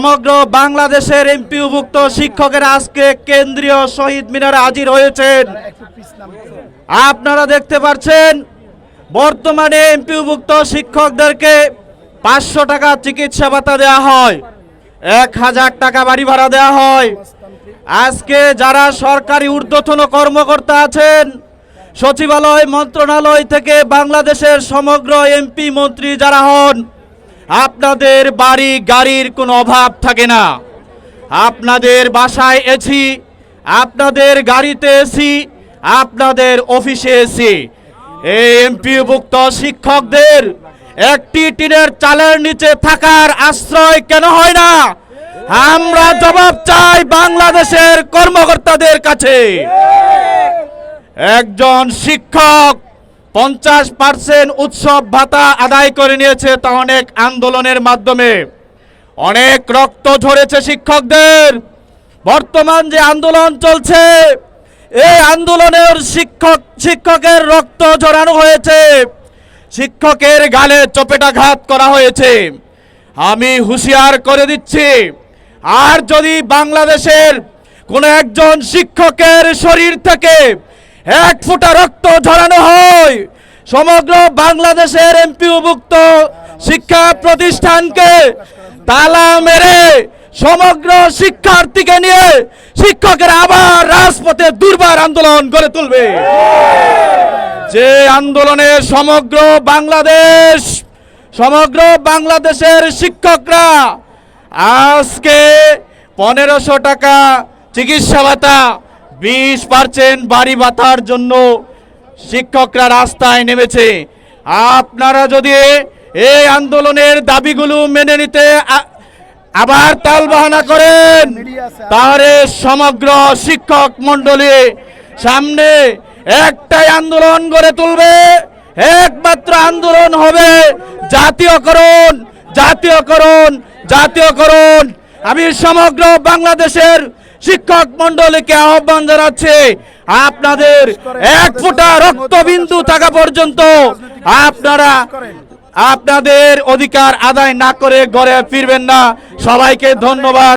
সমগ্র বাংলাদেশের এমপিভুক্ত শিক্ষকেরা আজকে কেন্দ্রীয় শহীদ মিনারে হাজির হয়েছেন। আপনারা দেখতে পাচ্ছেন, বর্তমানে এমপিভুক্ত শিক্ষকদেরকে পাঁচশো টাকা চিকিৎসা ভাতা দেওয়া হয়, এক হাজার টাকা বাড়ি ভাড়া দেওয়া হয়। আজকে যারা সরকারি ঊর্ধ্বতন কর্মকর্তা আছেন, সচিবালয়, মন্ত্রণালয় থেকে বাংলাদেশের সমগ্র এমপি মন্ত্রী যারা হন আপনাদের বাড়ি গাড়ির কোনো অভাব থাকে না। আপনাদের বাসায় এসি আপনাদের গাড়িতে এসি আপনাদের অফিসে এসি এই এমপিভুক্ত শিক্ষকদের একটি টিনের চালের নিচে থাকার আশ্রয় কেন হয় না? আমরা জবাব চাই বাংলাদেশের কর্মকর্তাদের কাছে। একজন শিক্ষক পঞ্চাশ পার্সেন্ট উৎসব ভাতা আদায় করে নিয়েছে তা অনেক আন্দোলনের মাধ্যমে। অনেক রক্ত ঝরেছে শিক্ষকদের। বর্তমান যে আন্দোলন চলছে, এই আন্দোলনের শিক্ষক, শিক্ষকের রক্ত ঝরানো হয়েছে। শিক্ষকের গালে চপেটাঘাত করা হয়েছে। আমি হুঁশিয়ার করে দিচ্ছি, আর যদি বাংলাদেশের কোনো একজন শিক্ষকের শরীর থেকে এক ফোঁটা রক্ত ঝরানো হয়। সমগ্র বাংলাদেশের এমপিভুক্ত শিক্ষা প্রতিষ্ঠানকে তালা মেরে সমগ্র শিক্ষার্থীকে নিয়ে শিক্ষকের আবার রাজপথে দুর্বার আন্দোলন গড়ে তুলবে। যে আন্দোলনে সমগ্র বাংলাদেশ, সমগ্র বাংলাদেশের শিক্ষকরা আজকে পনেরোশো টাকা চিকিৎসা ভাতা বিশ পার্সেন্ট বাড়ি ভাতার জন্য শিক্ষকরা রাস্তায় নেমেছে। আপনারা যদি এই আন্দোলনের দাবিগুলো মেনে নিতে আবার তাল বাহানা করেন, তাহলে সমগ্র শিক্ষক মণ্ডলী সামনে একটাই আন্দোলন গড়ে তুলবে। একমাত্র আন্দোলন হবে জাতীয়করণ জাতীয়করণ জাতীয়করণ। আমি সমগ্র বাংলাদেশের শিক্ষক মন্ডলীকে আহ্বান জানাচ্ছে, আপনাদের এক ফোঁটা রক্তবিন্দু থাকা পর্যন্ত আপনারা আপনাদের অধিকার আদায় না করে ঘরে ফিরবেন না। সবাইকে ধন্যবাদ।